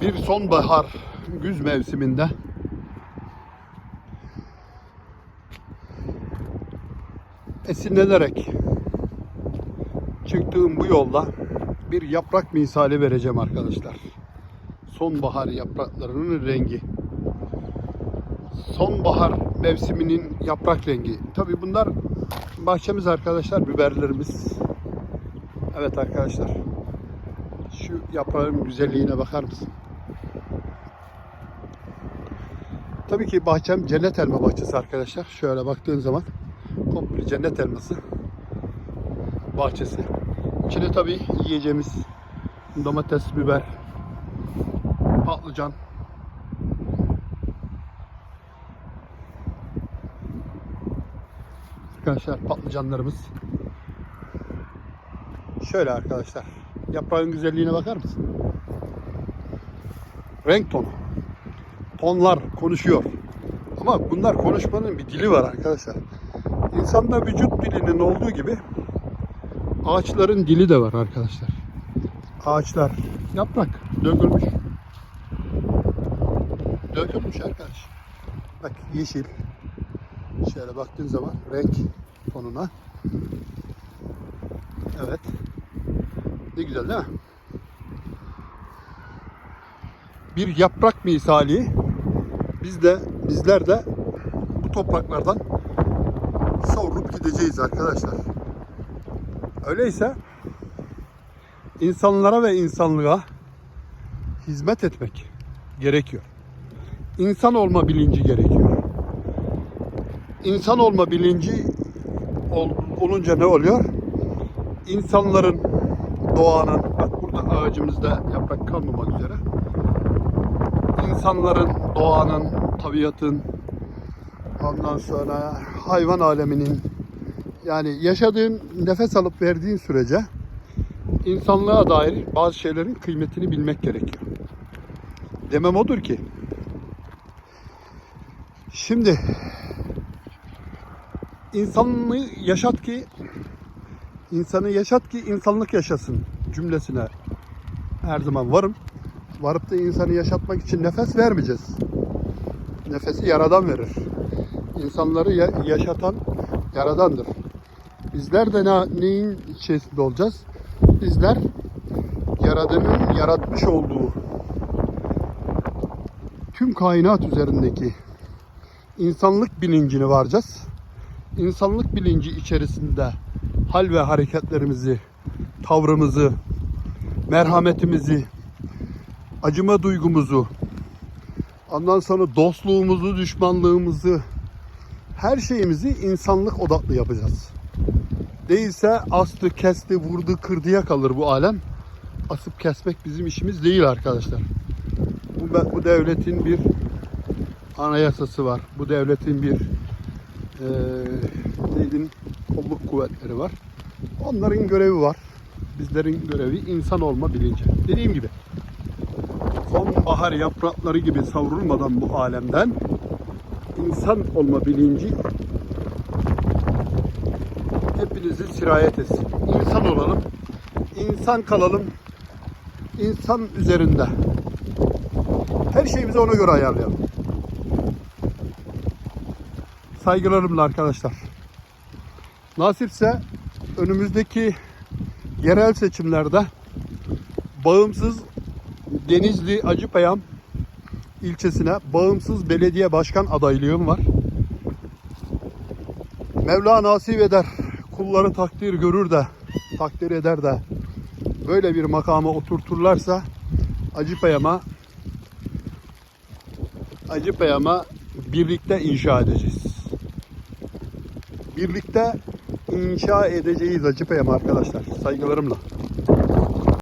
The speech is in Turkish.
Bir sonbahar güz mevsiminde esinlenerek çıktığım bu yolda bir yaprak misali vereceğim arkadaşlar. Sonbahar yapraklarının rengi. Sonbahar mevsiminin yaprak rengi. Tabi bunlar bahçemiz arkadaşlar, biberlerimiz. Evet arkadaşlar. Şu yaprağın güzelliğine bakar mısın? Tabii ki bahçem cennet elma bahçesi arkadaşlar. Şöyle baktığın zaman komple cennet elması bahçesi. İçine tabii yiyeceğimiz domates, biber, patlıcan, Arkadaşlar patlıcanlarımız. Şöyle arkadaşlar. Yaprağın güzelliğine bakar mısın? Renk tonu. Tonlar konuşuyor. Ama bunlar konuşmanın bir dili var arkadaşlar. İnsanda vücut dilinin olduğu gibi ağaçların dili de var arkadaşlar. Ağaçlar yaprak dökülmüş. Dökülmüş arkadaş. Bak yeşil. Şöyle baktığın zaman renk tonuna. Evet. Ne güzel değil mi? Bir yaprak misali biz de bizler de bu topraklardan savrulup gideceğiz arkadaşlar. Öyleyse insanlara ve insanlığa hizmet etmek gerekiyor. İnsan olma bilinci gerekiyor. İnsan olma bilinci ol- olunca ne oluyor? İnsanların, doğanın, bak burada ağacımızda yaprak kalmamak üzere. İnsanların, doğanın, tabiatın, ondan sonra hayvan aleminin, yani yaşadığın, nefes alıp verdiğin sürece insanlığa dair bazı şeylerin kıymetini bilmek gerekiyor. Demem odur ki, şimdi insanlığı yaşat ki insanı yaşat ki insanlık yaşasın cümlesine her zaman varım. Varıp da insanı yaşatmak için nefes vermeyeceğiz. Nefesi yaradan verir. İnsanları ya- yaşatan yaradandır. Bizler de ne, neyin içerisinde olacağız? Bizler yaradanın yaratmış olduğu tüm kainat üzerindeki insanlık bilincini varacağız insanlık bilinci içerisinde hal ve hareketlerimizi, tavrımızı, merhametimizi, acıma duygumuzu, ondan sonra dostluğumuzu, düşmanlığımızı, her şeyimizi insanlık odaklı yapacağız. Değilse astı, kesti, vurdu, kırdıya kalır bu alem. Asıp kesmek bizim işimiz değil arkadaşlar. Bu, bu devletin bir anayasası var. Bu devletin bir e, neydim kolluk kuvvetleri var. Onların görevi var. Bizlerin görevi insan olma bilinci. Dediğim gibi sonbahar yaprakları gibi savrulmadan bu alemden insan olma bilinci hepinizi sirayet etsin. İnsan olalım, insan kalalım, insan üzerinde. Her şeyimizi ona göre ayarlayalım. Saygılarımla arkadaşlar. Nasipse önümüzdeki yerel seçimlerde bağımsız Denizli Acıpayam ilçesine bağımsız belediye başkan adaylığım var. Mevla nasip eder, kulları takdir görür de, takdir eder de böyle bir makama oturturlarsa Acıpayam'a Acıpayam'a birlikte inşa edeceğiz. Birlikte inşa edeceğiz Acıpayam arkadaşlar. Saygılarımla.